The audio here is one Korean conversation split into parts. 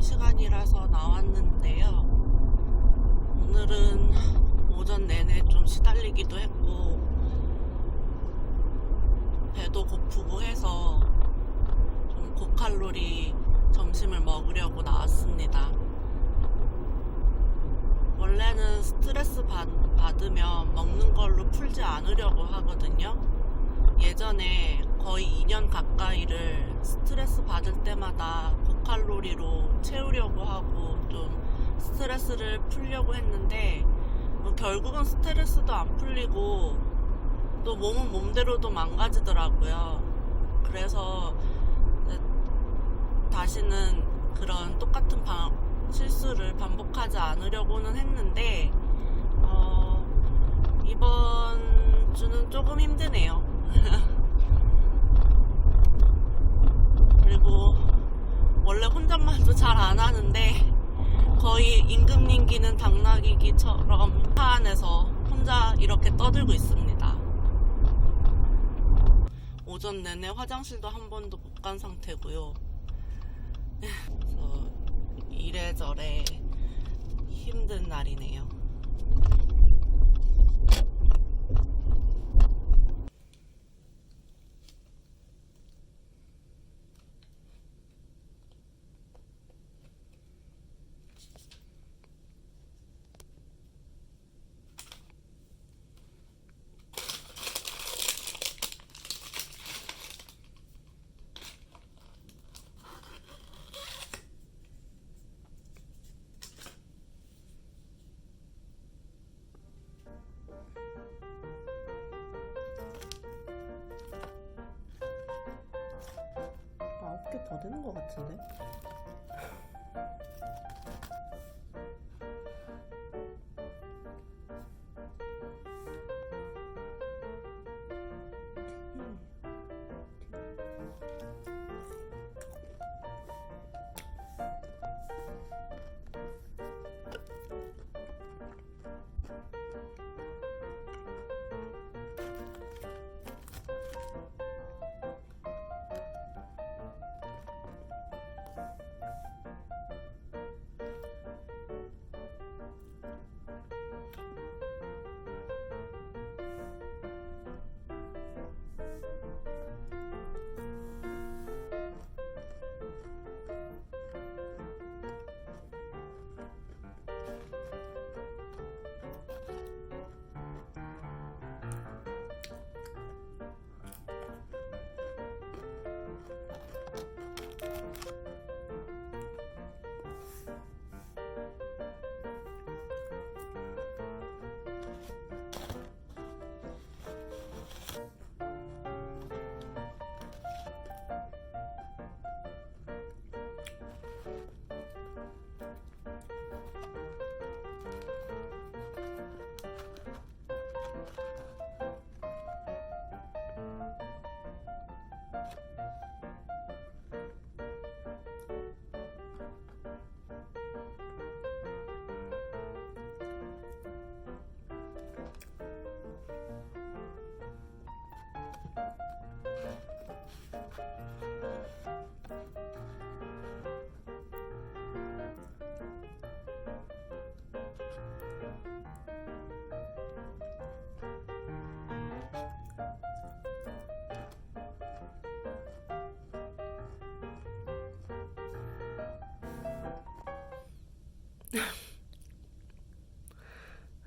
점심시간이라서 나왔는데요. 오늘은 오전 내내 좀 시달리기도 했고, 배도 고프고 해서 좀 고칼로리 점심을 먹으려고 나왔습니다. 원래는 스트레스 받, 받으면 먹는 걸로 풀지 않으려고 하거든요. 예전에 거의 2년 가까이를 스트레스 받을 때마다 고칼로리로 채우려고 하고 좀 스트레스를 풀려고 했는데 뭐 결국은 스트레스도 안 풀리고 또 몸은 몸대로도 망가지더라고요. 그래서 다시는 그런 똑같은 방- 실수를 반복하지 않으려고는 했는데 어, 이번 주는 조금 힘드네요. 그리고 원래 혼잣말도 잘 안 하는데 거의 임금님기는 당나귀기처럼 차 안에서 혼자 이렇게 떠들고 있습니다. 오전 내내 화장실도 한 번도 못 간 상태고요. 이래저래 힘든 날이네요. 개더 되는 것 같은데?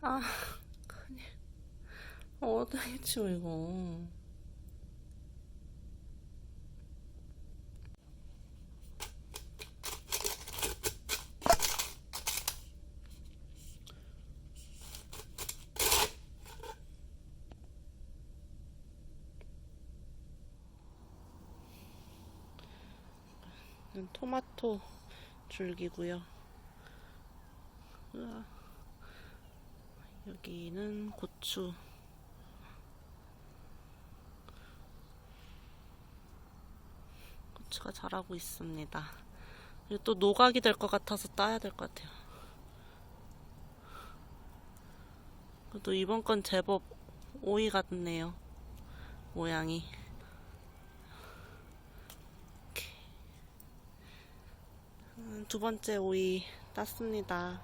아, 큰일. 어떻게 치워, 이거. 토마토 줄기고요. 으아. 여기는 고추. 고추가 자라고 있습니다. 또 노각이 될 것 같아서 따야 될 것 같아요. 그래도 이번 건 제법 오이 같네요. 모양이. 음, 두 번째 오이 땄습니다.